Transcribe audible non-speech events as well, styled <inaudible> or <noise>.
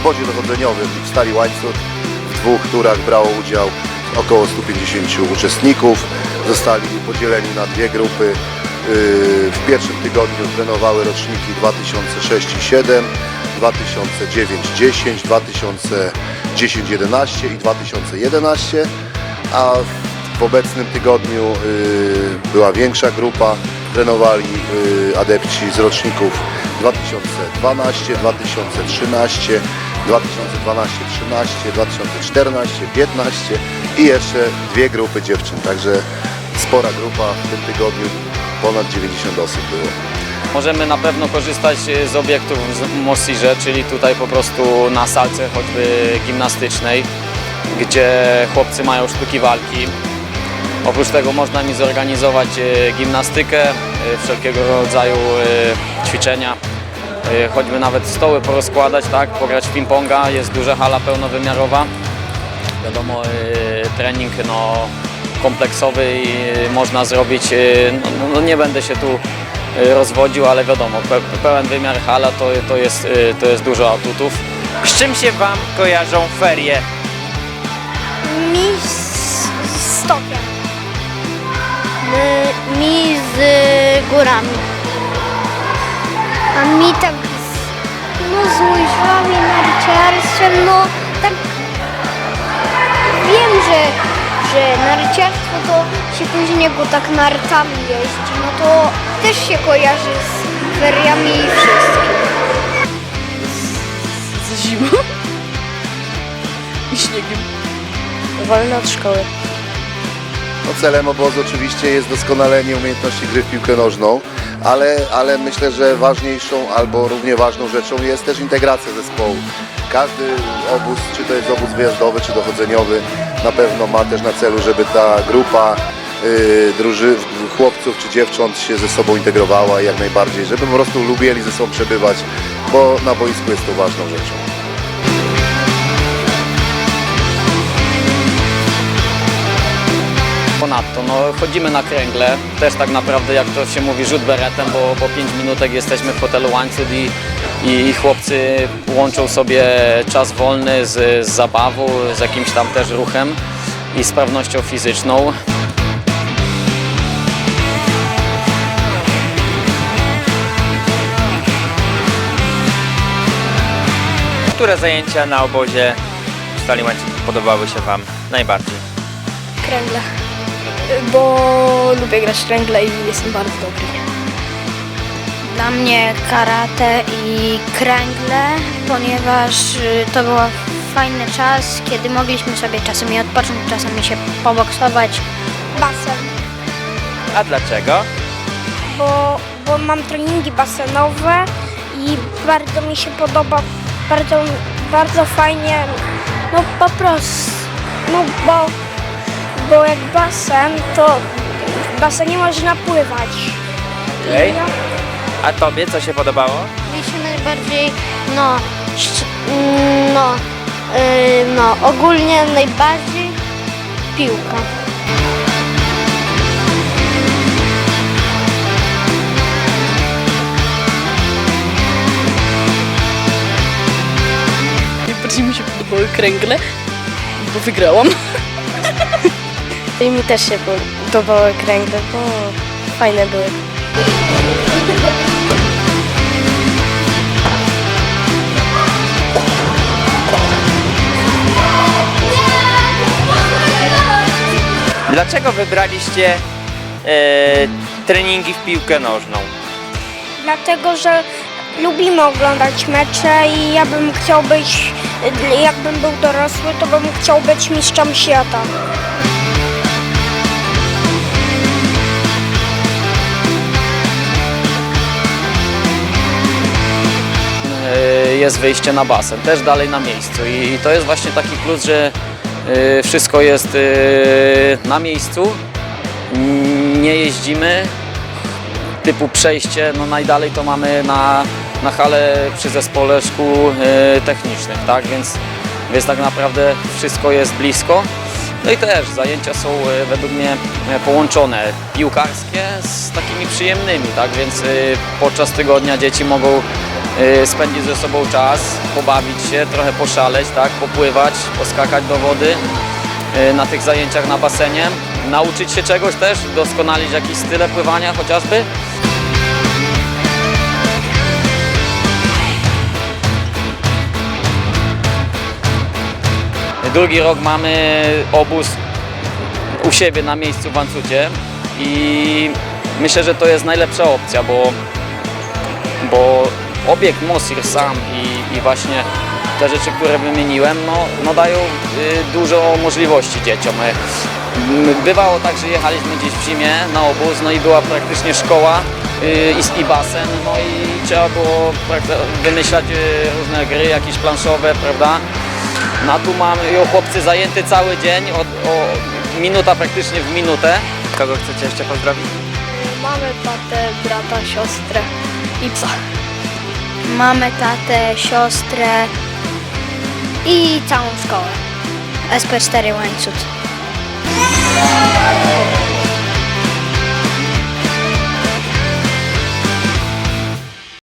Obozie dochodzeniowym w Stali Łańcuch w dwóch turach brało udział około 150 uczestników. Zostali podzieleni na dwie grupy. Yy, W pierwszym tygodniu trenowały roczniki 2006 i 7, 2009 10, 2010 11 i 2011, a w obecnym tygodniu yy, była większa grupa. Trenowali yy, adepci z roczników 2012, 2013, 2012, 13, 2014, 15 i jeszcze dwie grupy dziewczyn. Także spora grupa w tym tygodniu, ponad 90 osób było. Możemy na pewno korzystać e, z obiektów w Mosirze, czyli tutaj po prostu na salce choćby gimnastycznej, gdzie chłopcy mają sztuki walki. Oprócz tego można mi zorganizować e, gimnastykę, e, wszelkiego rodzaju ćwiczenia, choćby nawet stoły porozkładać, tak, pograć w ping-ponga, jest duża hala pełnowymiarowa. Wiadomo, e, trening no, kompleksowy i można zrobić, e, no, no nie będę się tu e, rozwodził, ale wiadomo, pe, pełen wymiar hala to, to, jest, e, to jest dużo atutów. Z czym się Wam kojarzą ferie? Mi z stokiem. Mi z górami. A mi tak narciarstwem, no tak wiem, że, że narciarstwo to się później go tak nartami jeździ, no to też się kojarzy z feriami i wszystkim. z zimą i śniegiem. Wolno od szkoły. No celem obozu oczywiście jest doskonalenie umiejętności gry w piłkę nożną, ale, ale myślę, że ważniejszą albo równie ważną rzeczą jest też integracja zespołu. Każdy obóz, czy to jest obóz wyjazdowy, czy dochodzeniowy, na pewno ma też na celu, żeby ta grupa yy, druży, chłopców czy dziewcząt się ze sobą integrowała jak najbardziej, żeby po prostu lubili ze sobą przebywać, bo na boisku jest to ważną rzeczą. Ponadto no, chodzimy na kręgle, też tak naprawdę jak to się mówi rzut beretem, bo po 5 minutek jesteśmy w hotelu Łańcuch i, i chłopcy łączą sobie czas wolny z, z zabawą, z jakimś tam też ruchem i sprawnością fizyczną. Które zajęcia na obozie w Stali Łańcuch podobały się Wam najbardziej? Kręgle. Bo lubię grać w kręgle i jestem bardzo dobry. Dla mnie karate i kręgle, ponieważ y, to był fajny czas, kiedy mogliśmy sobie czasami odpocząć, czasami się poboksować. Basen, A dlaczego? bo, bo mam treningi basenowe i bardzo mi się podoba, bardzo, bardzo fajnie, no po prostu, no bo, bo jak basen, to w basenie można pływać. I Okej. ja- A Tobie co się podobało? mi się najbardziej, no, no, y, no, ogólnie najbardziej piłka. Najbardziej mi się podobały kręgle, bo wygrałam. <laughs> I mi też się podobały kręgle, bo fajne były. Dlaczego wybraliście e, treningi w piłkę nożną? Dlatego, że lubimy oglądać mecze i ja bym chciał być, jakbym był dorosły, to bym chciał być mistrzem świata. Jest wyjście na basen, też dalej na miejscu. I to jest właśnie taki plus, że y, wszystko jest y, na miejscu, Mm, nie jeździmy, typu przejście, no najdalej to mamy na, na halę przy zespole szkół y, technicznych, tak, więc, więc tak naprawdę wszystko jest blisko. No i też zajęcia są według mnie połączone piłkarskie z takimi przyjemnymi, tak, więc podczas tygodnia dzieci mogą spędzić ze sobą czas, pobawić się, trochę poszaleć, tak, popływać, poskakać do wody y, na tych zajęciach na basenie, nauczyć się czegoś też, doskonalić jakieś style pływania chociażby. Drugi rok mamy obóz u siebie na miejscu w Wancucie i myślę, że to jest najlepsza opcja, bo, bo obiekt Mosir sam i, i właśnie te rzeczy, które wymieniłem, no, no dają y, dużo możliwości dzieciom. Bywało tak, że jechaliśmy gdzieś w zimie na obóz, no i była praktycznie szkoła y, i, i basen, no i trzeba było wymyślać y, różne gry, jakieś planszowe, prawda? No a tu mamy ją chłopcy zajęty cały dzień, od, o, minuta praktycznie w minutę. Kogo chcecie jeszcze pozdrowić? Mamy tatę, brata, siostrę i psa. Mamę, tatę, siostrę i całą szkołę. SP4 Łańcut.